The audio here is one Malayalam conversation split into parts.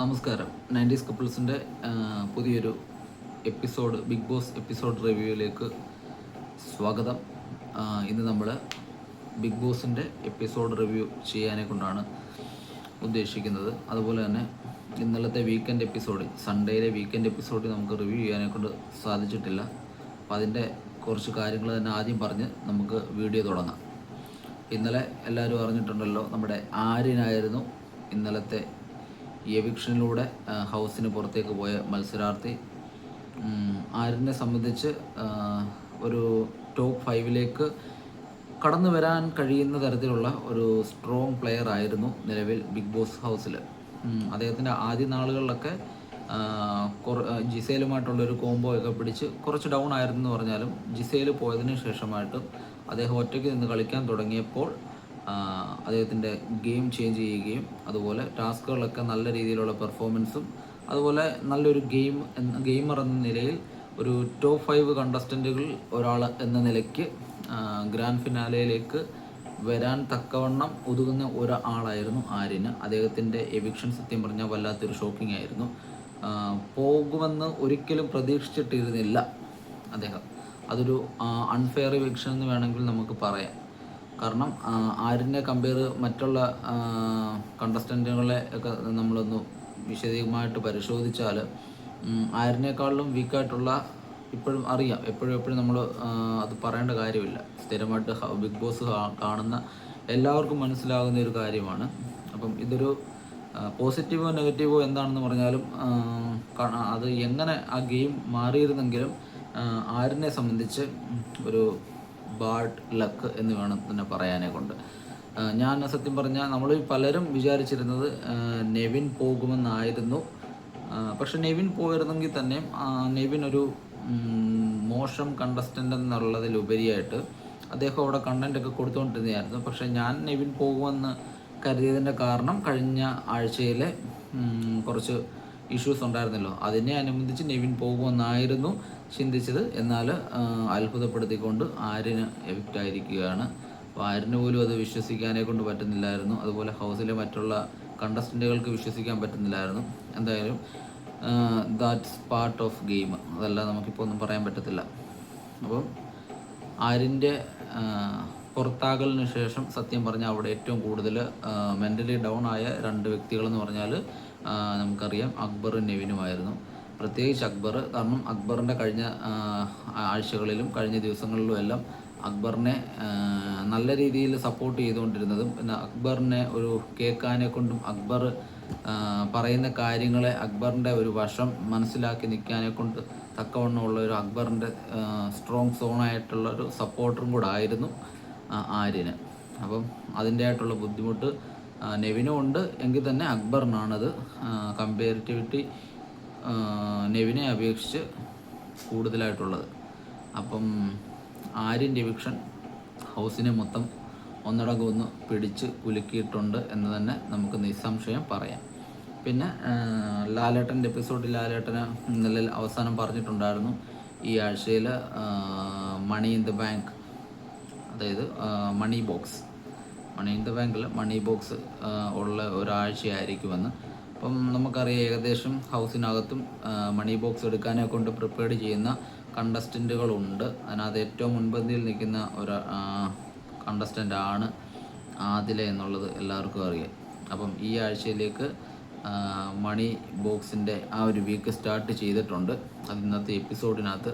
നമസ്കാരം. നയന്റീസ് കപ്പിൾസിന്റെ പുതിയൊരു എപ്പിസോഡ് ബിഗ് ബോസ് എപ്പിസോഡ് റിവ്യൂയിലേക്ക് സ്വാഗതം. ഇന്ന് നമ്മൾ ബിഗ് ബോസിന്റെ എപ്പിസോഡ് റിവ്യൂ ചെയ്യാനെ കൊണ്ടാണ് ഉദ്ദേശിക്കുന്നത്. അതുപോലെ തന്നെ ഇന്നലത്തെ വീക്കെൻഡ് എപ്പിസോഡ് സൺഡേയിലെ വീക്കെൻഡ് എപ്പിസോഡ് നമുക്ക് റിവ്യൂ ചെയ്യാനെ കൊണ്ട് സാധിച്ചിട്ടില്ല. അപ്പോൾ അതിന്റെ കുറച്ച് കാര്യങ്ങൾ തന്നെ ആദ്യം പറഞ്ഞ് നമുക്ക് വീഡിയോ തുടങ്ങാം. ഇന്നലെ എല്ലാവരും അറിഞ്ഞിട്ടുണ്ടല്ലോ നമ്മുടെ ആര്യനായിരുന്നു ഇന്നലത്തെ എവിക്ഷനിലൂടെ ആ, ഹൗസിന് പുറത്തേക്ക് പോയ മത്സരാർത്ഥി ആരിനെ സംബന്ധിച്ച് ഒരു ടോപ്പ് ഫൈവിലേക്ക് കടന്നു വരാൻ കഴിയുന്ന തരത്തിലുള്ള ഒരു സ്ട്രോങ് പ്ലെയർ ആയിരുന്നു നിലവിൽ ബിഗ് ബോസ് ഹൗസിൽ അദ്ദേഹത്തിന്റെ ആദ്യ നാളുകളിലൊക്കെ ജിസേലുമായിട്ടുള്ള ഒരു കോംബോ ഒക്കെ പിടിച്ച് കുറച്ച് ഡൗൺ ആയിരുന്നു എന്ന് പറഞ്ഞാലും ജിസേൽ പോയതിന് ശേഷമായിട്ട് അദ്ദേഹം ഒറ്റയ്ക്ക് നിന്ന് കളിക്കാൻ തുടങ്ങിയപ്പോൾ അദ്ദേഹത്തിന്റെ ഗെയിം ചേഞ്ച് ചെയ്യുകയും അതുപോലെ ടാസ്കുകളൊക്കെ നല്ല രീതിയിലുള്ള പെർഫോമൻസും അതുപോലെ നല്ലൊരു ഗെയിം ഗെയിമർ എന്ന നിലയിൽ ഒരു ടോപ്പ് ഫൈവ് കണ്ടസ്റ്റന്റുകൾ ഒരാൾ എന്ന നിലയ്ക്ക് ഗ്രാൻഡ് ഫിനാലയിലേക്ക് വരാൻ തക്കവണ്ണം ഒതുങ്ങുന്ന ഒരാളായിരുന്നു ആര്യന്. അദ്ദേഹത്തിന്റെ എവിക്ഷൻ സത്യം പറഞ്ഞാൽ വല്ലാത്തൊരു ഷോക്കിംഗ് ആയിരുന്നു. പോകുമെന്ന് ഒരിക്കലും പ്രതീക്ഷിച്ചിട്ടിരുന്നില്ല അദ്ദേഹം. അതൊരു അൺഫെയർ എവിക്ഷൻ എന്ന് വേണമെങ്കിൽ നമുക്ക് പറയാം. കാരണം ആരിനെ കമ്പയർ മറ്റുള്ള കണ്ടസ്റ്റന്റുകളെ ഒക്കെ നമ്മളൊന്ന് വിശദമായിട്ട് പരിശോധിച്ചാൽ ആരിനേക്കാളിലും വീക്കായിട്ടുള്ള ഇപ്പോഴും അറിയാം. എപ്പോഴും എപ്പോഴും നമ്മൾ അത് പറയേണ്ട കാര്യമില്ല. സ്ഥിരമായിട്ട് ബിഗ് ബോസ് കാണുന്ന എല്ലാവർക്കും മനസ്സിലാകുന്ന ഒരു കാര്യമാണ്. അപ്പം ഇതൊരു പോസിറ്റീവോ നെഗറ്റീവോ എന്താണെന്ന് പറഞ്ഞാലും അത് എങ്ങനെ ആ ഗെയിം മാറിയിരുന്നെങ്കിലും ആരിനെ സംബന്ധിച്ച് ഒരു ബാഡ് ലക്ക് എന്ന് വേണം തന്നെ പറയാനെ കൊണ്ട്. ഞാൻ സത്യം പറഞ്ഞാൽ നമ്മൾ പലരും വിചാരിച്ചിരുന്നത് നെവിൻ പോകുമെന്നായിരുന്നു. പക്ഷെ നെവിൻ പോയിരുന്നെങ്കിൽ തന്നെ നെവിൻ ഒരു മോശം കണ്ടസ്റ്റന്റ് എന്നുള്ളതിലുപരിയായിട്ട് അദ്ദേഹം അവിടെ കണ്ടന്റ് ഒക്കെ കൊടുത്തുകൊണ്ടിരുന്നതായിരുന്നു. പക്ഷെ ഞാൻ നെവിൻ പോകുമെന്ന് കരുതിയതിന്റെ കാരണം കഴിഞ്ഞ ആഴ്ചയിലെ കുറച്ച് ഇഷ്യൂസ് ഉണ്ടായിരുന്നല്ലോ. അതിനെ അനുബന്ധിച്ച് നെവിൻ പോകുമെന്നായിരുന്നു ചിന്തിച്ചത്. എന്നാൽ അത്ഭുതപ്പെടുത്തിക്കൊണ്ട് ആര്യന് എഫക്റ്റ് ആയിരിക്കുകയാണ്. അപ്പോൾ ആര്യന് പോലും അത് വിശ്വസിക്കാനേ കൊണ്ട് പറ്റുന്നില്ലായിരുന്നു. അതുപോലെ ഹൗസിലെ മറ്റുള്ള കണ്ടസ്റ്റന്റുകൾക്ക് വിശ്വസിക്കാൻ പറ്റുന്നില്ലായിരുന്നു. എന്തായാലും ദാറ്റ്സ് പാർട്ട് ഓഫ് ഗെയിം അതല്ല നമുക്കിപ്പോൾ ഒന്നും പറയാൻ പറ്റത്തില്ല. അപ്പോൾ ആര്യന്റെ പുറത്താകലിന് ശേഷം സത്യം പറഞ്ഞാൽ അവിടെ ഏറ്റവും കൂടുതൽ മെന്റലി ഡൗൺ ആയ രണ്ട് വ്യക്തികളെന്ന് പറഞ്ഞാൽ നമുക്കറിയാം അക്ബറും നെവിനുമായിരുന്നു. പ്രത്യേകിച്ച് അക്ബർ കാരണം അക്ബറിന്റെ കഴിഞ്ഞ ആഴ്ചകളിലും കഴിഞ്ഞ ദിവസങ്ങളിലും എല്ലാം അക്ബറിനെ നല്ല രീതിയിൽ സപ്പോർട്ട് ചെയ്തുകൊണ്ടിരുന്നതും പിന്നെ അക്ബറിനെ ഒരു കേൾക്കാനെ കൊണ്ടും അക്ബർ പറയുന്ന കാര്യങ്ങളെ അക്ബറിന്റെ ഒരു വശം മനസ്സിലാക്കി നിൽക്കാനെ കൊണ്ട് തക്കവണ്ണമുള്ള ഒരു അക്ബറിന്റെ സ്ട്രോങ് സോണായിട്ടുള്ള ഒരു സപ്പോർട്ടറും കൂടെ ആയിരുന്നു ആര്യന്. അപ്പം അതിന്റെ ആയിട്ടുള്ള ബുദ്ധിമുട്ട് നെവിനും ഉണ്ട്. എങ്കിൽ തന്നെ അക്ബറിനാണത്. കമ്പാരിറ്റിവിറ്റി നെവിനെ അപേക്ഷിച്ച് കൂടുതലായിട്ടുള്ളത്. അപ്പം ആര്യൻ ഡിവിഷൻ ഹൗസിനെ മൊത്തം ഒന്നടങ്കം ഒന്ന് പിടിച്ച് കുലുക്കിയിട്ടുണ്ട് എന്ന് തന്നെ നമുക്ക് നിസ്സംശയം പറയാം. പിന്നെ ലാലേട്ടന്റെ എപ്പിസോഡിൽ ലാലേട്ടന് ഇന്നലെ അവസാനം പറഞ്ഞിട്ടുണ്ടായിരുന്നു. ഈ ആഴ്ചയിൽ മണി ഇൻ ദ ബാങ്ക് അതായത് money box money in the ബാങ്കിൽ മണി ബോക്സ് ഉള്ള ഒരാഴ്ചയായിരിക്കുമെന്ന്. അപ്പം നമുക്കറിയാം ഏകദേശം ഹൗസിനകത്തും മണി ബോക്സ് എടുക്കാനെ കൊണ്ട് പ്രിപ്പയർഡ് ചെയ്യുന്ന കണ്ടസ്റ്റന്റുകളുണ്ട് അതിനകത്ത് ഏറ്റവും മുൻപന്തിയിൽ നിൽക്കുന്ന ഒരു കണ്ടസ്റ്റന്റ് ആണ് ആദില എന്നുള്ളത് എല്ലാവർക്കും അറിയാം. അപ്പം ഈ ആഴ്ചയിലേക്ക് മണി ബോക്സിന്റെ ആ ഒരു വീക്ക് സ്റ്റാർട്ട് ചെയ്തിട്ടുണ്ട്. അത് ഇന്നത്തെ എപ്പിസോഡിനകത്ത്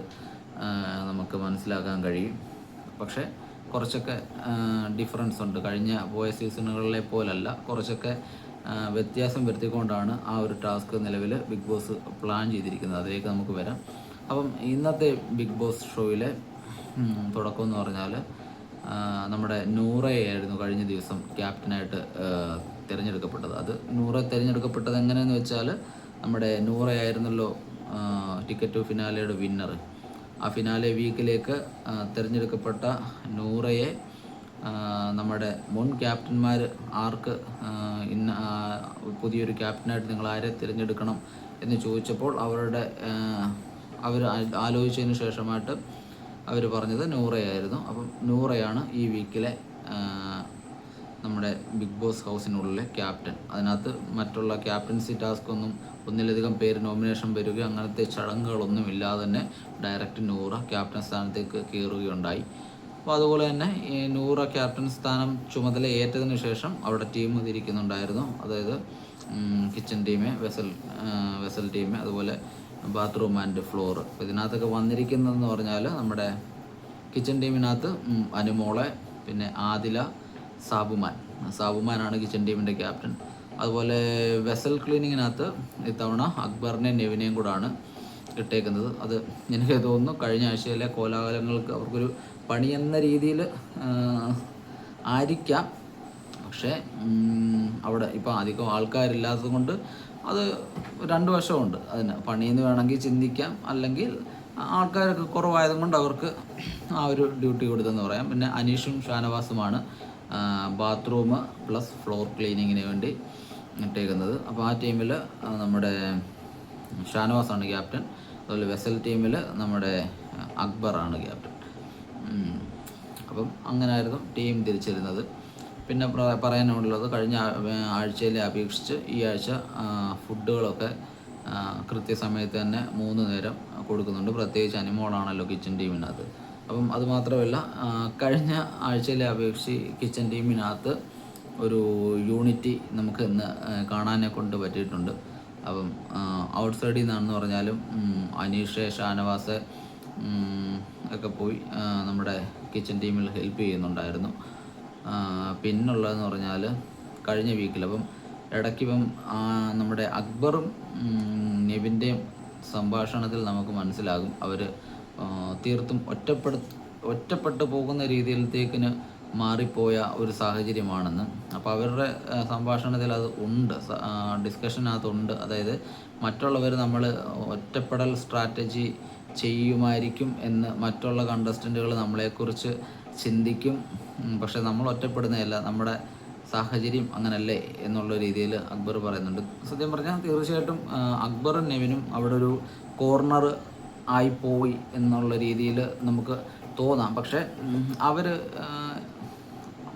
നമുക്ക് മനസ്സിലാക്കാൻ കഴിയും. പക്ഷേ കുറച്ചൊക്കെ ഡിഫറൻസ് ഉണ്ട്. കഴിഞ്ഞ പോയ സീസണുകളിലെ പോലല്ല. കുറച്ചൊക്കെ വ്യത്യാസം വരുത്തിക്കൊണ്ടാണ് ആ ഒരു ടാസ്ക് നിലവിൽ ബിഗ് ബോസ് പ്ലാൻ ചെയ്തിരിക്കുന്നത്. അതിലേക്ക് നമുക്ക് വരാം. അപ്പം ഇന്നത്തെ ബിഗ് ബോസ് ഷോയിലെ തുടക്കം എന്ന് പറഞ്ഞാൽ നമ്മുടെ നൂറയായിരുന്നു കഴിഞ്ഞ ദിവസം ക്യാപ്റ്റനായിട്ട് തിരഞ്ഞെടുക്കപ്പെട്ടത്. അത് നൂറ തിരഞ്ഞെടുക്കപ്പെട്ടത് എങ്ങനെയെന്ന് വെച്ചാൽ നമ്മുടെ നൂറയായിരുന്നല്ലോ ടിക്കറ്റ് ഫിനാലയുടെ വിന്നർ ആ ഫിനാലെ വീക്കിലേക്ക് തിരഞ്ഞെടുക്കപ്പെട്ട നൂറയെ നമ്മുടെ മുൻ ക്യാപ്റ്റന്മാർ ആർക്ക് ഇന്ന പുതിയൊരു ക്യാപ്റ്റനായിട്ട് നിങ്ങൾ ആരെ തിരഞ്ഞെടുക്കണം എന്ന് ചോദിച്ചപ്പോൾ അവരുടെ അവർ ആലോചിച്ചതിന് ശേഷമായിട്ട് അവർ പറഞ്ഞത് നൂറയായിരുന്നു. അപ്പം നൂറയാണ് ഈ വീക്കിലെ നമ്മുടെ ബിഗ് ബോസ് ഹൗസിനുള്ളിലെ ക്യാപ്റ്റൻ. അതിനകത്ത് മറ്റുള്ള ക്യാപ്റ്റൻസി ടാസ്ക് ഒന്നും ഒന്നിലധികം പേര് നോമിനേഷൻ വരിക അങ്ങനത്തെ ചടങ്ങുകളൊന്നും ഇല്ലാതെ തന്നെ ഡയറക്റ്റ് നൂറ ക്യാപ്റ്റൻ സ്ഥാനത്തേക്ക് കയറുകയുണ്ടായി. അപ്പോൾ അതുപോലെ തന്നെ ഈ നൂറ ക്യാപ്റ്റൻ സ്ഥാനം ചുമതല ഏറ്റതിന് ശേഷം അവിടെ ടീം തിരിക്കുന്നുണ്ടായിരുന്നു അതായത് kitchen team vessel vessel team അതുപോലെ ബാത്റൂം ആൻഡ് ഫ്ലോർ അപ്പോൾ ഇതിനകത്തൊക്കെ വന്നിരിക്കുന്നതെന്ന് പറഞ്ഞാൽ നമ്മുടെ കിച്ചൺ ടീമിനകത്ത് അനുമോളെ പിന്നെ ആദില സാബുമാൻ. സാബുമാനാണ് കിച്ചൺ ടീമിന്റെ ക്യാപ്റ്റൻ അതുപോലെ വെസൽ ക്ലീനിങ്ങിനകത്ത് ഇത്തവണ അക്ബറിനെയും നെവിനെയും കൂടാണ് ഇട്ടേക്കുന്നത്. അത് എനിക്ക് തോന്നുന്നു കഴിഞ്ഞ ആഴ്ചയിലെ കോലാഹലങ്ങൾക്ക് അവർക്കൊരു പണി എന്ന രീതിയിൽ ആയിരിക്കാം. പക്ഷേ അവിടെ ഇപ്പോൾ അധികം ആൾക്കാരില്ലാത്തത് കൊണ്ട് അത് രണ്ട് വശമുണ്ട്. അതിന് പണിയെന്ന് വേണമെങ്കിൽ ചിന്തിക്കാം. അല്ലെങ്കിൽ ആൾക്കാരൊക്കെ കുറവായത് കൊണ്ട് അവർക്ക് ആ ഒരു ഡ്യൂട്ടി കൊടുത്തെന്ന് പറയാം. പിന്നെ അനീഷും ഷാനവാസുമാണ് ബാത്റൂം പ്ലസ് ഫ്ലോർ ക്ലീനിങ്ങിന് വേണ്ടി ഇട്ടേക്കുന്നത്. അപ്പോൾ ആ ടീമിൽ നമ്മുടെ ഷാനവാസാണ് ക്യാപ്റ്റൻ. അതുപോലെ വെസൽ ടീമിൽ നമ്മുടെ അക്ബറാണ് ക്യാപ്റ്റൻ. അപ്പം അങ്ങനായിരുന്നു ടീം തിരിച്ചിരുന്നത്. പിന്നെ പറയാനുള്ളത് കഴിഞ്ഞ ആഴ്ചയിലെ അപേക്ഷിച്ച് ഈ ആഴ്ച ഫുഡുകളൊക്കെ കൃത്യസമയത്ത് തന്നെ മൂന്ന് നേരം കൊടുക്കുന്നുണ്ട്. പ്രത്യേകിച്ച് അനിമോളാണല്ലോ കിച്ചൺ ടീമിനകത്ത്. അപ്പം അതുമാത്രമല്ല കഴിഞ്ഞ ആഴ്ചയിലെ അപേക്ഷിച്ച് കിച്ചൺ ടീമിനകത്ത് ഒരു യൂണിറ്റി നമുക്ക് ഇന്ന് കാണാനെ കൊണ്ട് പറ്റിയിട്ടുണ്ട്. അപ്പം ഔട്ട് സൈഡിൽ നിന്നാണെന്ന് പറഞ്ഞാലും അനീഷ് ഷാനവാസ് ഒക്കെ പോയി നമ്മുടെ കിച്ചൺ ടീമിൽ ഹെൽപ്പ് ചെയ്യുന്നുണ്ടായിരുന്നു. പിന്നുള്ളതെന്ന് പറഞ്ഞാൽ കഴിഞ്ഞ വീക്കിൽ അപ്പം ഇടയ്ക്കിപ്പം നമ്മുടെ അക്ബറും നെവിന്റെയും സംഭാഷണത്തിൽ നമുക്ക് മനസ്സിലാകും. അവർ തീർത്തും ഒറ്റപ്പെടു ഒറ്റപ്പെട്ടു പോകുന്ന രീതിയിലത്തേക്കിന് മാറിപ്പോയ ഒരു സാഹചര്യമാണെന്ന്. അപ്പോൾ അവരുടെ സംഭാഷണത്തിൽ അത് ഉണ്ട്. ഡിസ്കഷനകത്തുണ്ട്. അതായത് മറ്റുള്ളവർ നമ്മൾ ഒറ്റപ്പെടൽ സ്ട്രാറ്റജി ചെയ്യുമായിരിക്കും എന്ന് മറ്റുള്ള കണ്ടസ്റ്റന്റുകൾ നമ്മളെക്കുറിച്ച് ചിന്തിക്കും. പക്ഷേ നമ്മൾ ഒറ്റപ്പെടുന്നതല്ല. നമ്മുടെ സാഹചര്യം അങ്ങനല്ലേ എന്നുള്ള രീതിയിൽ അക്ബർ പറയുന്നുണ്ട്. സത്യം പറഞ്ഞാൽ തീർച്ചയായിട്ടും അക്ബറും നെവിനും അവിടെ ഒരു കോർണർ ആയിപ്പോയി എന്നുള്ള രീതിയിൽ നമുക്ക് തോന്നാം. പക്ഷേ അവർ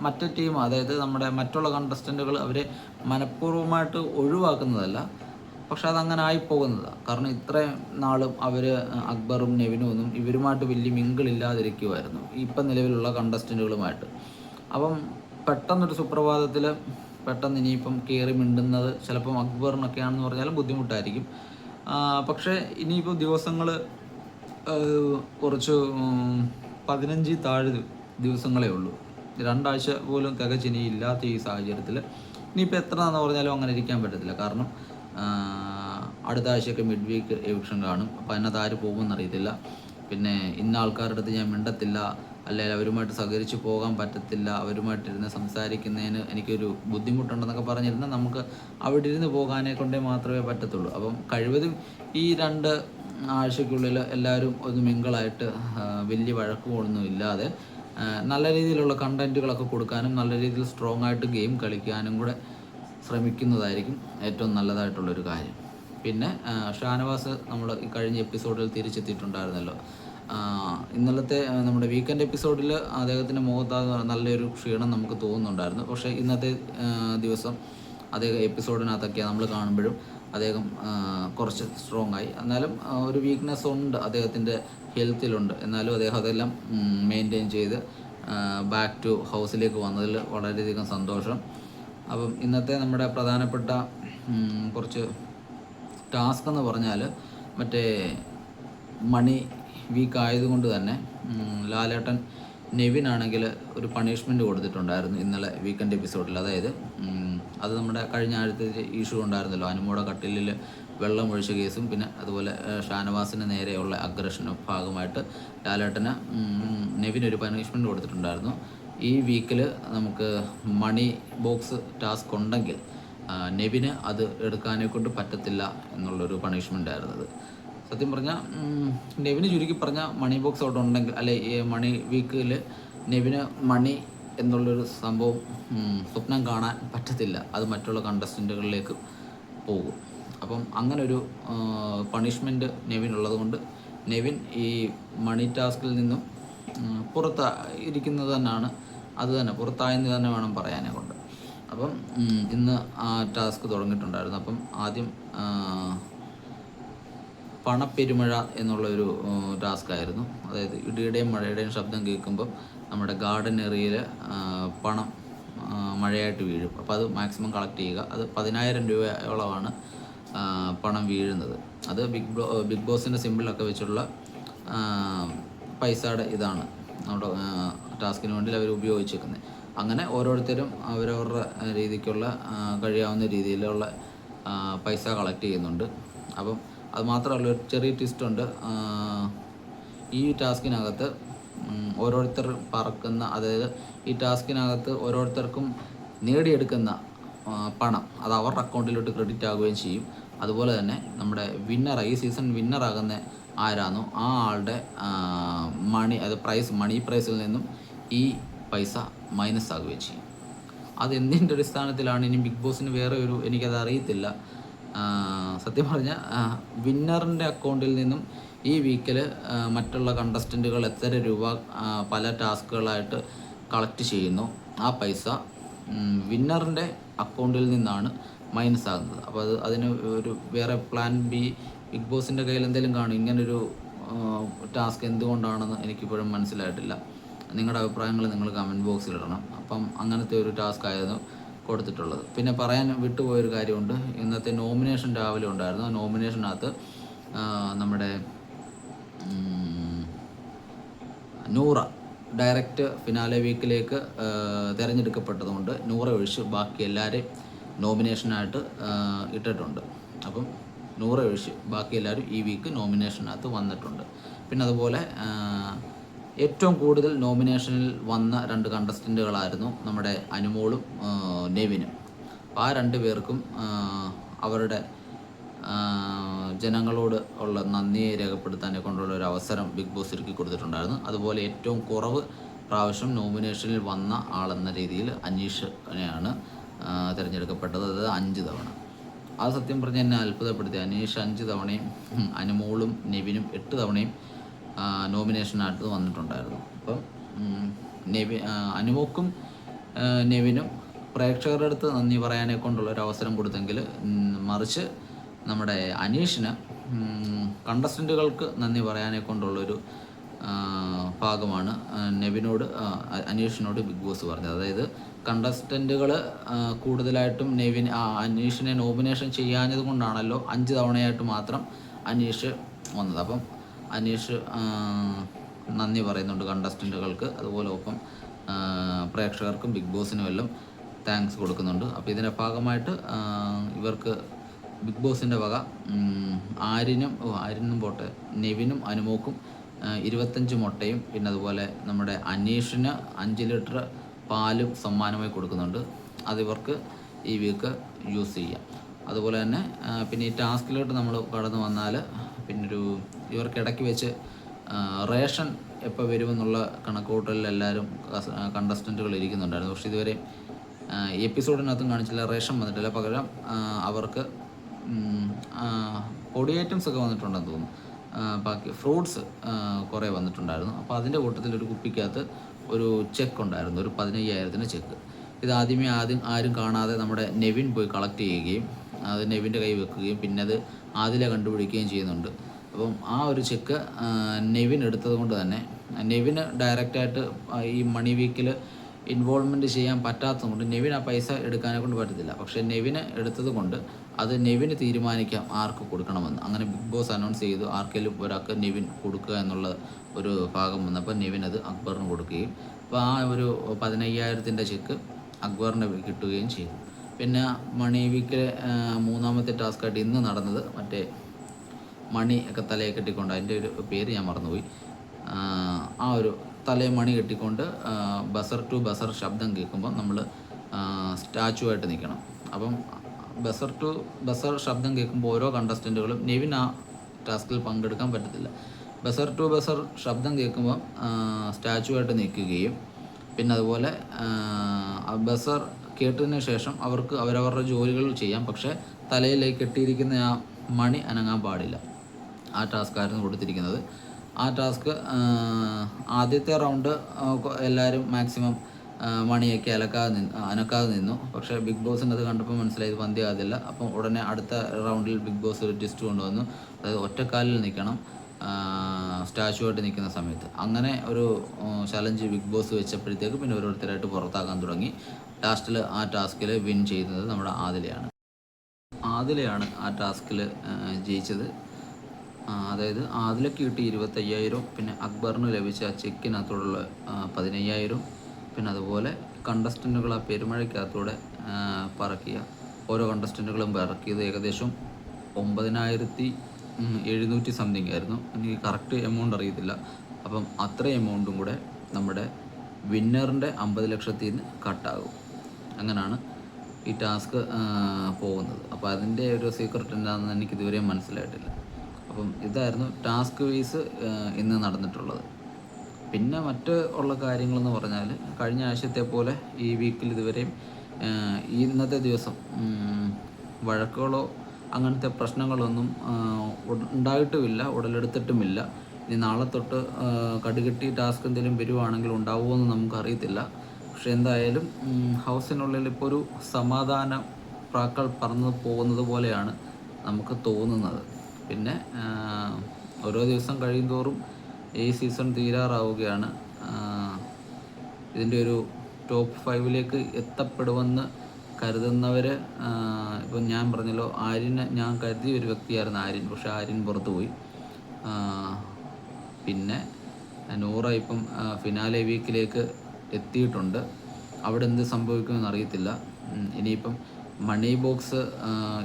മറ്റു ടീം അതായത് നമ്മുടെ മറ്റുള്ള കണ്ടസ്റ്റന്റുകൾ അവരെ മനഃപൂർവമായിട്ട് ഒഴിവാക്കുന്നതല്ല. പക്ഷെ അതങ്ങനെ ആയിപ്പോകുന്നതാണ് കാരണം ഇത്രയും നാളും അവർ അക്ബറും നെവിനും ഒന്നും ഇവരുമായിട്ട് വലിയ മിങ്കിളില്ലാതിരിക്കുമായിരുന്നു ഇപ്പം നിലവിലുള്ള കണ്ടസ്റ്റന്റുകളുമായിട്ട് അപ്പം പെട്ടെന്നൊരു സുപ്രഭാതത്തിൽ പെട്ടെന്ന് ഇനിയിപ്പം കയറി മിണ്ടുന്നത് ചിലപ്പം അക്ബറിനൊക്കെയാണെന്ന് പറഞ്ഞാലും ബുദ്ധിമുട്ടായിരിക്കും. പക്ഷേ ഇനിയിപ്പോൾ ദിവസങ്ങൾ കുറച്ച് പതിനഞ്ച് താഴെ ദിവസങ്ങളേ ഉള്ളൂ. രണ്ടാഴ്ച പോലും തികച്ച് ഇനി ഇല്ലാത്ത ഈ സാഹചര്യത്തിൽ ഇനിയിപ്പോൾ എത്ര എന്ന് പറഞ്ഞാലും അങ്ങനെ ഇരിക്കാൻ പറ്റത്തില്ല. കാരണം അടുത്ത ആഴ്ചയൊക്കെ മിഡ് വീക്ക് എവിക്ഷൻ കാണും. അപ്പോൾ അതിനകത്ത് ആര് പോകുമെന്ന് അറിയത്തില്ല. പിന്നെ ഇന്ന ആൾക്കാരുടെ അടുത്ത് ഞാൻ മിണ്ടത്തില്ല. അല്ലെങ്കിൽ അവരുമായിട്ട് സഹകരിച്ച് പോകാൻ പറ്റത്തില്ല. അവരുമായിട്ടിരുന്ന് സംസാരിക്കുന്നതിന് എനിക്കൊരു ബുദ്ധിമുട്ടുണ്ടെന്നൊക്കെ പറഞ്ഞിരുന്നാൽ നമുക്ക് അവിടെ ഇരുന്ന് പോകാനെ കൊണ്ടേ മാത്രമേ പറ്റത്തുള്ളൂ. അപ്പം കഴിവതും ഈ രണ്ട് ആഴ്ചയ്ക്കുള്ളിൽ എല്ലാവരും ഒന്ന് മിങ്കിളായിട്ട് വലിയ വഴക്കുകളൊന്നും ഇല്ലാതെ നല്ല രീതിയിലുള്ള കണ്ടന്റുകളൊക്കെ കൊടുക്കാനും നല്ല രീതിയിൽ സ്ട്രോങ് ആയിട്ട് ഗെയിം കളിക്കാനും കൂടെ ശ്രമിക്കുന്നതായിരിക്കും ഏറ്റവും നല്ലതായിട്ടുള്ളൊരു കാര്യം. പിന്നെ ഷാനവാസ് നമ്മൾ ഈ കഴിഞ്ഞ എപ്പിസോഡിൽ തിരിച്ചെത്തിയിട്ടുണ്ടായിരുന്നല്ലോ. ഇന്നലത്തെ നമ്മുടെ വീക്കെൻഡ് എപ്പിസോഡിൽ അദ്ദേഹത്തിന്റെ മുഖത്ത് ആ നല്ലൊരു ക്ഷീണം നമുക്ക് തോന്നുന്നുണ്ടായിരുന്നു. പക്ഷേ ഇന്നത്തെ ദിവസം അദ്ദേഹം എപ്പിസോഡിനകത്തൊക്കെയാണ് നമ്മൾ കാണുമ്പോഴും അദ്ദേഹം കുറച്ച് സ്ട്രോങ് ആയി. എന്നാലും ഒരു വീക്ക്നെസ് ഉണ്ട് അദ്ദേഹത്തിന്റെ ഹെൽത്തിലുണ്ട് എന്നാലും അദ്ദേഹം അതെല്ലാം മെയിന്റെയിൻ ചെയ്ത് ബാക്ക് ടു ഹൗസിലേക്ക് വന്നതിൽ വളരെയധികം സന്തോഷം. അപ്പം ഇന്നത്തെ നമ്മുടെ പ്രധാനപ്പെട്ട കുറച്ച് ടാസ്ക് എന്ന് പറഞ്ഞാൽ മറ്റേ മണി വീക്ക് ആയതുകൊണ്ട് തന്നെ ലാലേട്ടൻ ലാലേട്ടൻ നെവിനാണെങ്കിൽ ഒരു പണിഷ്മെന്റ് കൊടുത്തിട്ടുണ്ടായിരുന്നു ഇന്നലെ വീക്കെൻഡ് എപ്പിസോഡിൽ അതായത് അത് നമ്മുടെ കഴിഞ്ഞ ആഴ്ചത്തെ ഇഷ്യൂ ഉണ്ടായിരുന്നല്ലോ. അനുമോടെ കട്ടിലിൽ വെള്ളം ഒഴിച്ച കേസും പിന്നെ അതുപോലെ ഷാനവാസിന് നേരെയുള്ള അഗ്രഷന് ഭാഗമായിട്ട് ലാലേട്ടന് നെവിൻ ഒരു പനിഷ്മെന്റ് കൊടുത്തിട്ടുണ്ടായിരുന്നു. ഈ വീക്കിൽ നമുക്ക് മണി ബോക്സ് ടാസ്ക് ഉണ്ടെങ്കിൽ നെവിന് അത് എടുക്കാനെ കൊണ്ട് പറ്റത്തില്ല എന്നുള്ളൊരു പണിഷ്മെന്റ് ആയിരുന്നത്. സത്യം പറഞ്ഞാൽ നെവിന് ചുരുക്കി പറഞ്ഞാൽ മണി ബോക്സ് അവിടെ ഉണ്ടെങ്കിൽ അല്ലെ മണി വീക്കിൽ നെവിന് മണി എന്നുള്ളൊരു സംഭവം സ്വപ്നം കാണാൻ പറ്റത്തില്ല. അത് മറ്റുള്ള കണ്ടസ്റ്റന്റുകളിലേക്ക് പോകും. അപ്പം അങ്ങനൊരു പണിഷ്മെന്റ് നെവിൻ ഉള്ളതുകൊണ്ട് നെവിൻ ഈ മണി ടാസ്കിൽ നിന്നും പുറത്ത ഇരിക്കുന്നത് തന്നെയാണ് അത് തന്നെ പുറത്തായെന്ന് തന്നെ വേണം പറയാനെ കൊണ്ട്. അപ്പം ഇന്ന് ആ ടാസ്ക് തുടങ്ങിയിട്ടുണ്ടായിരുന്നു. അപ്പം ആദ്യം പണപ്പെരുമഴ എന്നുള്ളൊരു ടാസ്ക് ആയിരുന്നു. അതായത് ഇടിയുടെയും മഴയുടെയും ശബ്ദം കേൾക്കുമ്പോൾ നമ്മുടെ ഗാർഡൻ ഏരിയയിൽ പണം മഴയായിട്ട് വീഴും. അപ്പോൾ അത് മാക്സിമം കളക്ട് ചെയ്യുക. അത് പതിനായിരം രൂപയോളമാണ് പണം വീഴുന്നത്. അത് ബിഗ് ബോ ബിഗ് ബോസിന്റെ സിമ്പിളൊക്കെ വെച്ചുള്ള പൈസയുടെ ഇതാണ്. നമ്മുടെ ടാസ്കിന് വേണ്ടി അവർ ഉപയോഗിച്ചേക്കുന്നത് അങ്ങനെ ഓരോരുത്തരും അവരവരുടെ രീതിക്കുള്ള കഴിയാവുന്ന രീതിയിലുള്ള പൈസ കളക്ട് ചെയ്യുന്നുണ്ട്. അപ്പം അത് മാത്രമല്ല ഒരു ചെറിയ ട്വിസ്റ്റ് ഉണ്ട്. ഈ ടാസ്കിനകത്ത് ഓരോരുത്തർ പറക്കുന്ന അതായത് ഈ ടാസ്കിനകത്ത് ഓരോരുത്തർക്കും നേടിയെടുക്കുന്ന പണം അത് അവരുടെ അക്കൗണ്ടിലോട്ട് ക്രെഡിറ്റ് ആകുകയും ചെയ്യും. അതുപോലെ തന്നെ നമ്മുടെ വിന്നർ ഈ സീസൺ വിന്നറാകുന്ന ആരാണോ ആ ആളുടെ മണി അത് പ്രൈസ് മണി പ്രൈസിൽ നിന്നും ഈ പൈസ മൈനസ് ആകുകയും ചെയ്യും. അത് എന്തിന്റെ അടിസ്ഥാനത്തിലാണ് ഇനി ബിഗ് ബോസിന് വേറെ ഒരു എനിക്കത് അറിയത്തില്ല സത്യം പറഞ്ഞാൽ വിന്നറിന്റെ അക്കൗണ്ടിൽ നിന്നും ഈ വീക്കിൽ മറ്റുള്ള കണ്ടസ്റ്റന്റുകൾ എത്ര രൂപ പല ടാസ്കുകളായിട്ട് കളക്ട് ചെയ്യുന്നു ആ പൈസ വിന്നറിന്റെ അക്കൗണ്ടിൽ നിന്നാണ് മൈനസ് ആകുന്നത്. അപ്പോൾ അത് അതിന് ഒരു വേറെ പ്ലാൻ ബി ബിഗ് ബോസിന്റെ കയ്യിൽ എന്തെങ്കിലും കാണും ഇങ്ങനൊരു ടാസ്ക് എന്തുകൊണ്ടാണെന്ന് എനിക്കിപ്പോഴും മനസ്സിലായിട്ടില്ല. നിങ്ങളുടെ അഭിപ്രായങ്ങൾ നിങ്ങൾ കമന്റ് ബോക്സിൽ ഇടണം. അപ്പം അങ്ങനത്തെ ഒരു ടാസ്ക് ആയിരുന്നു കൊടുത്തിട്ടുള്ളത്. പിന്നെ പറയാൻ വിട്ടുപോയൊരു കാര്യമുണ്ട്. ഇന്നത്തെ നോമിനേഷൻ രാവിലെ ഉണ്ടായിരുന്നു. ആ നോമിനേഷനകത്ത് നമ്മുടെ നൂറ ഡയറക്റ്റ് ഫിനാലെ വീക്കിലേക്ക് തിരഞ്ഞെടുക്കപ്പെട്ടതുകൊണ്ട് നൂറ ഒഴിച്ച് ബാക്കി എല്ലാവരെയും നോമിനേഷനായിട്ട് ഇട്ടിട്ടുണ്ട്. അപ്പം നൂറ ഒഴിച്ച് ബാക്കി എല്ലാവരും ഈ വീക്ക് നോമിനേഷനകത്ത് വന്നിട്ടുണ്ട്. പിന്നെ അതുപോലെ ഏറ്റവും കൂടുതൽ നോമിനേഷനിൽ വന്ന രണ്ട് കണ്ടസ്റ്റന്റുകളായിരുന്നു നമ്മുടെ അനുമോളും നെവിനും. ആ രണ്ട് പേർക്കും അവരുടെ ജനങ്ങളോട് ഉള്ള നന്ദിയെ രേഖപ്പെടുത്താനെ കൊണ്ടുള്ള ഒരു അവസരം ബിഗ് ബോസ് ഒരുക്കി കൊടുത്തിട്ടുണ്ടായിരുന്നു. അതുപോലെ ഏറ്റവും കുറവ് പ്രാവശ്യം നോമിനേഷനിൽ വന്ന ആളെന്ന രീതിയിൽ അനീഷിനെയാണ് തിരഞ്ഞെടുക്കപ്പെട്ടത്. അത് അഞ്ച് തവണ. അത് സത്യം പറഞ്ഞ് എന്നെ അത്ഭുതപ്പെടുത്തി. അനീഷ് അഞ്ച് തവണയും അനുമോളും നെവിനും എട്ട് തവണയും നോമിനേഷനായിട്ട് വന്നിട്ടുണ്ടായിരുന്നു. അപ്പം നെവി അനുമോക്കും നെവിനും പ്രേക്ഷകരുടെ അടുത്ത് നന്ദി പറയാനെ കൊണ്ടുള്ള ഒരു അവസരം കൊടുത്തെങ്കിൽ മറിച്ച് നമ്മുടെ അനീഷിന് കണ്ടസ്റ്റന്റുകൾക്ക് നന്ദി പറയാനെ കൊണ്ടുള്ളൊരു ഭാഗമാണ്. നെവിനോട് അനീഷിനോട് ബിഗ് ബോസ് പറഞ്ഞത്. അതായത് കണ്ടസ്റ്റന്റുകൾ കൂടുതലായിട്ടും നെവിൻ അനീഷിനെ നോമിനേഷൻ ചെയ്യാഞ്ഞത് കൊണ്ടാണല്ലോ അഞ്ച് തവണയായിട്ട് മാത്രം അനീഷ് വന്നത്. അപ്പം അനീഷ് നന്ദി പറയുന്നുണ്ട് കണ്ടസ്റ്റന്റുകൾക്ക് അതുപോലെ ഒപ്പം പ്രേക്ഷകർക്കും ബിഗ് ബോസിനും എല്ലാം താങ്ക്സ് കൊടുക്കുന്നുണ്ട്. അപ്പോൾ ഇതിന്റെ ഭാഗമായിട്ട് ഇവർക്ക് ബിഗ് ബോസിന്റെ വക. ആരിനും ഓ ആരിനും പോട്ടെ നെവിനും അനുമോക്കും ഇരുപത്തഞ്ച് മുട്ടയും പിന്നെ അതുപോലെ നമ്മുടെ അനീഷിന് അഞ്ച് ലിറ്റർ പാലും സമ്മാനമായി കൊടുക്കുന്നുണ്ട്. അതിവർക്ക് ഈ വീക്ക് യൂസ് ചെയ്യാം. അതുപോലെ തന്നെ പിന്നെ ഈ ടാസ്കിലോട്ട് നമ്മൾ കടന്നു വന്നാൽ പിന്നൊരു ഇവർക്ക് ഇടയ്ക്ക് വെച്ച് റേഷൻ എപ്പോൾ വരുമെന്നുള്ള കണക്കുകൂട്ടലിൽ എല്ലാവരും കണ്ടസ്റ്റന്റുകൾ ഇരിക്കുന്നുണ്ടായിരുന്നു. പക്ഷേ ഇതുവരെ എപ്പിസോഡിനകത്തും കാണിച്ചില്ല റേഷൻ വന്നിട്ടില്ല. പകരം അവർക്ക് ആ, ഒക്കെ വന്നിട്ടുണ്ടെന്ന് തോന്നുന്നു. ബാക്കി ഫ്രൂട്ട്സ് കുറേ വന്നിട്ടുണ്ടായിരുന്നു. അപ്പോൾ അതിന്റെ കൂട്ടത്തിൽ ഒരു കുപ്പിക്കകത്ത് ഒരു ചെക്ക് ഉണ്ടായിരുന്നു ഒരു പതിനയ്യായിരത്തിന്റെ ചെക്ക്. ഇത് ആദ്യമേ ആദ്യം ആരും കാണാതെ നമ്മുടെ നെവിൻ പോയി കളക്ട് ചെയ്യുകയും അത് നെവിന്റെ കൈ വെക്കുകയും പിന്നെ അത് ആദിലെ കണ്ടുപിടിക്കുകയും ചെയ്യുന്നുണ്ട്. അപ്പം ആ ഒരു ചെക്ക് നെവിൻ എടുത്തത് കൊണ്ട് തന്നെ നെവിന് ഡയറക്റ്റായിട്ട് ഈ മണി വീക്കിൽ ഇൻവോൾവ്മെന്റ് ചെയ്യാൻ പറ്റാത്തതുകൊണ്ട് നെവിൻ ആ പൈസ എടുക്കാനെ കൊണ്ട് പറ്റത്തില്ല. പക്ഷേ നെവിന് എടുത്തത് കൊണ്ട് അത് നെവിന് തീരുമാനിക്കാം ആർക്ക് കൊടുക്കണമെന്ന്. അങ്ങനെ ബിഗ് ബോസ് അനൗൺസ് ചെയ്തു ആർക്കെങ്കിലും ഒരാൾക്ക് നെവിൻ കൊടുക്കുക എന്നുള്ള ഒരു ഭാഗം വന്നപ്പോൾ നെവിൻ അത് അക്ബറിന് കൊടുക്കുകയും അപ്പോൾ ആ ഒരു പതിനയ്യായിരത്തിന്റെ ചെക്ക് അക്ബറിന് കിട്ടുകയും ചെയ്തു. പിന്നെ മണി വീക്കിലെ മൂന്നാമത്തെ ടാസ്ക്കായിട്ട് ഇന്ന് നടന്നത് മറ്റേ മണി ഒക്കെ തലയെ കെട്ടിക്കൊണ്ട് അതിന്റെ ഒരു പേര് ഞാൻ മറന്നുപോയി. ആ ഒരു തലയെ മണി കെട്ടിക്കൊണ്ട് ബസർ ടു ബസർ ശബ്ദം കേൾക്കുമ്പോൾ നമ്മൾ സ്റ്റാച്ചു ആയിട്ട് നിൽക്കണം. അപ്പം ബസർ ടു ബസർ ശബ്ദം കേൾക്കുമ്പോൾ ഓരോ കണ്ടസ്റ്റന്റുകളും നെവിൻ ആ ടാസ്കിൽ പങ്കെടുക്കാൻ പറ്റത്തില്ല. ബസർ ടു ബസർ ശബ്ദം കേൾക്കുമ്പോൾ സ്റ്റാച്ചു ആയിട്ട് നിൽക്കുകയും പിന്നെ അതുപോലെ ബസർ കേട്ടതിന് ശേഷം അവർക്ക് അവരവരുടെ ജോലികൾ ചെയ്യാം. പക്ഷേ തലയിലേക്ക് കെട്ടിയിരിക്കുന്ന ആ മണി അനങ്ങാൻ പാടില്ല. ആ ടാസ്ക് ആയിരുന്നു കൊടുത്തിരിക്കുന്നത്. ആ ടാസ്ക് ആദ്യത്തെ റൗണ്ട് എല്ലാവരും മാക്സിമം മണിയൊക്കെ അലക്കാതെ നിന്ന് അനക്കാതെ നിന്നു. പക്ഷേ ബിഗ് ബോസിന്റെ അത് കണ്ടപ്പോൾ മനസ്സിലായി ഇത് പന്തിയാകത്തില്ല. അപ്പം ഉടനെ അടുത്ത റൗണ്ടിൽ ബിഗ് ബോസ് ഒരു ട്വിസ്റ്റ് കൊണ്ടുവന്നു. അതായത് ഒറ്റക്കാലിൽ നിൽക്കണം സ്റ്റാച്ചു ആയിട്ട് നിൽക്കുന്ന സമയത്ത്. അങ്ങനെ ഒരു ചലഞ്ച് ബിഗ് ബോസ് വെച്ചപ്പോഴത്തേക്ക് പിന്നെ ഓരോരുത്തരായിട്ട് പുറത്താക്കാൻ തുടങ്ങി. ലാസ്റ്റിൽ ആ ടാസ്കിൽ വിൻ ചെയ്യുന്നത് നമ്മുടെ ആദിലയാണ്. ആദിലയാണ് ആ ടാസ്കിൽ ജയിച്ചത്. അതായത് ആദിലക്ക് കിട്ടി ഇരുപത്തയ്യായിരം പിന്നെ അക്ബറിന് ലഭിച്ച ചെക്കിനകത്തോടുള്ള പതിനയ്യായിരം പിന്നെ അതുപോലെ കണ്ടസ്റ്റന്റുകൾ ആ പെരുമഴയ്ക്കകത്തൂടെ പറക്കിയ ഓരോ കണ്ടസ്റ്റന്റുകളും പറക്കിയത് ഏകദേശം ഒമ്പതിനായിരത്തി എഴുന്നൂറ്റി സംതിങ് ആയിരുന്നു. എനിക്ക് കറക്റ്റ് എമൗണ്ട് അറിയത്തില്ല. അപ്പം അത്ര എമൗണ്ടും കൂടെ നമ്മുടെ വിന്നറിന്റെ അമ്പത് ലക്ഷത്തിൽ നിന്ന് കട്ടാകും അങ്ങനെയാണ് ഈ ടാസ്ക് പോകുന്നത്. അപ്പോൾ അതിന്റെ ഒരു സീക്രട്ട് എന്താണെന്ന് എനിക്ക് ഇതുവരെ മനസ്സിലായിട്ടില്ല. അപ്പം ഇതായിരുന്നു ടാസ്ക് വൈസ് ഇന്ന് നടന്നിട്ടുള്ളത്. പിന്നെ മറ്റ് ഉള്ള കാര്യങ്ങളെന്ന് പറഞ്ഞാൽ കഴിഞ്ഞ ആഴ്ചത്തെ പോലെ ഈ വീക്കിൽ ഇതുവരെയും ഈ ഇന്നത്തെ ദിവസം വഴക്കുകളോ അങ്ങനത്തെ പ്രശ്നങ്ങളൊന്നും ഉണ്ടായിട്ടുമില്ല ഉടലെടുത്തിട്ടുമില്ല. ഇനി നാളെ തൊട്ട് കടുകെട്ടി ടാസ്ക് എന്തെങ്കിലും വരുവാണെങ്കിൽ ഉണ്ടാവുമോ എന്ന് നമുക്കറിയത്തില്ല. പക്ഷെ എന്തായാലും ഹൗസിനുള്ളിൽ ഇപ്പോൾ ഒരു സമാധാന പ്രാക്കൾ പറന്നു പോകുന്നത് പോലെയാണ് നമുക്ക് തോന്നുന്നത്. പിന്നെ ഓരോ ദിവസം കഴിയുന്തോറും ഈ സീസൺ തീരാറാവുകയാണ്. ഇതിന്റെ ഒരു ടോപ്പ് ഫൈവിലേക്ക് എത്തപ്പെടുമെന്ന് കരുതുന്നവർ ഇപ്പം ഞാൻ പറഞ്ഞല്ലോ ആര്യനെ ഞാൻ കരുതിയ ഒരു വ്യക്തിയായിരുന്നു ആര്യൻ. പക്ഷെ ആര്യൻ പുറത്തു പോയി പിന്നെ നൂറ ഇപ്പം ഫിനാലെ വീക്കിലേക്ക് എത്തിയിട്ടുണ്ട്. അവിടെ എന്ത് സംഭവിക്കുമെന്ന് അറിയത്തില്ല. ഇനിയിപ്പം മണി ബോക്സ്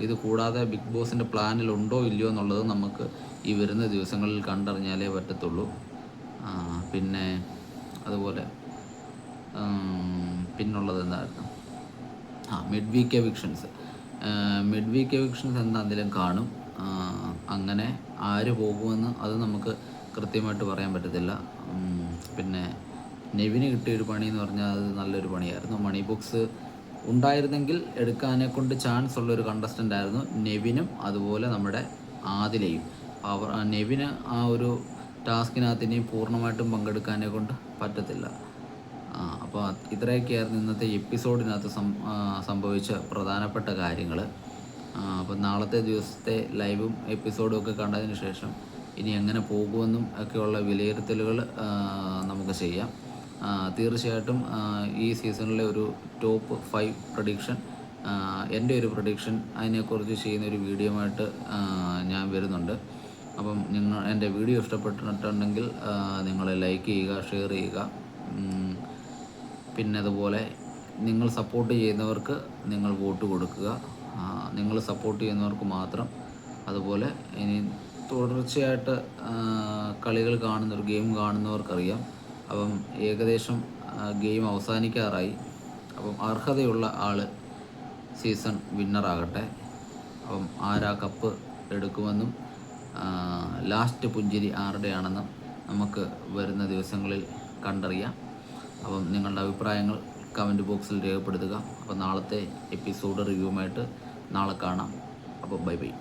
ഇത് കൂടാതെ ബിഗ് ബോസിന്റെ പ്ലാനിൽ ഉണ്ടോ ഇല്ലയോ എന്നുള്ളത് നമുക്ക് ഈ വരുന്ന ദിവസങ്ങളിൽ കണ്ടറിഞ്ഞാലേ പറ്റത്തുള്ളൂ. പിന്നെ അതുപോലെ പിന്നുള്ളത് എന്തായിരുന്നു? ആ mid week evictions. Mid week evictions എന്താണെങ്കിലും കാണും. അങ്ങനെ ആര് പോകുമെന്ന് അത് നമുക്ക് കൃത്യമായിട്ട് പറയാൻ പറ്റത്തില്ല. പിന്നെ നെവിന് കിട്ടിയ ഒരു പണി എന്ന് പറഞ്ഞാൽ അത് നല്ലൊരു പണിയായിരുന്നു. മണി ബോക്സ് ഉണ്ടായിരുന്നെങ്കിൽ എടുക്കാനെ കൊണ്ട് ചാൻസ് ഉള്ള ഒരു കണ്ടസ്റ്റന്റ് ആയിരുന്നു നെവിനും അതുപോലെ നമ്മുടെ ആദിലയും. അവർ നെവിന് ആ ഒരു ടാസ്കിനകത്ത് ഇനിയും പൂർണമായിട്ടും പങ്കെടുക്കാനെ കൊണ്ട് പറ്റത്തില്ല. ആ, അപ്പോൾ ഇത്രയൊക്കെയായിരുന്നു ഇന്നത്തെ എപ്പിസോഡിനകത്ത് സംഭവിച്ച പ്രധാനപ്പെട്ട കാര്യങ്ങൾ അപ്പോൾ നാളത്തെ ദിവസത്തെ ലൈവും എപ്പിസോഡും ഒക്കെ കണ്ടതിന് ശേഷം ഇനി എങ്ങനെ പോകുമെന്നും ഒക്കെയുള്ള വിലയിരുത്തലുകൾ നമുക്ക് ചെയ്യാം. തീർച്ചയായിട്ടും ഈ സീസണിലെ ഒരു ടോപ്പ് ഫൈവ് പ്രഡിക്ഷൻ എന്റെ ഒരു പ്രഡിക്ഷൻ അതിനെക്കുറിച്ച് ചെയ്യുന്ന ഒരു വീഡിയോ ആയിട്ട് ഞാൻ വരുന്നുണ്ട്. അപ്പം നിങ്ങൾ എന്റെ വീഡിയോ ഇഷ്ടപ്പെട്ടിട്ടുണ്ടെങ്കിൽ നിങ്ങൾ ലൈക്ക് ചെയ്യുക ഷെയർ ചെയ്യുക. പിന്നെ അതുപോലെ നിങ്ങൾ സപ്പോർട്ട് ചെയ്യുന്നവർക്ക് നിങ്ങൾ വോട്ട് കൊടുക്കുക. നിങ്ങൾ സപ്പോർട്ട് ചെയ്യുന്നവർക്ക് മാത്രം. അതുപോലെ ഇനി തുടർച്ചയായിട്ട് കളികൾ കാണുന്നവർ ഗെയിം കാണുന്നവർക്കറിയാം. അപ്പം ഏകദേശം ഗെയിം അവസാനിക്കാറായി. അപ്പം അർഹതയുള്ള ആൾ സീസൺ വിന്നറാകട്ടെ. അപ്പം ആരാ കപ്പ് എടുക്കുമെന്നും ലാസ്റ്റ് പുഞ്ചിരി ആരുടെയാണെന്നും നമുക്ക് വരുന്ന ദിവസങ്ങളിൽ കണ്ടറിയാം. അപ്പം നിങ്ങളുടെ അഭിപ്രായങ്ങൾ കമന്റ് ബോക്സിൽ രേഖപ്പെടുത്തുക. അപ്പോൾ നാളത്തെ എപ്പിസോഡ് റിവ്യൂമായിട്ട് നാളെ കാണാം. അപ്പോൾ ബൈ ബൈ.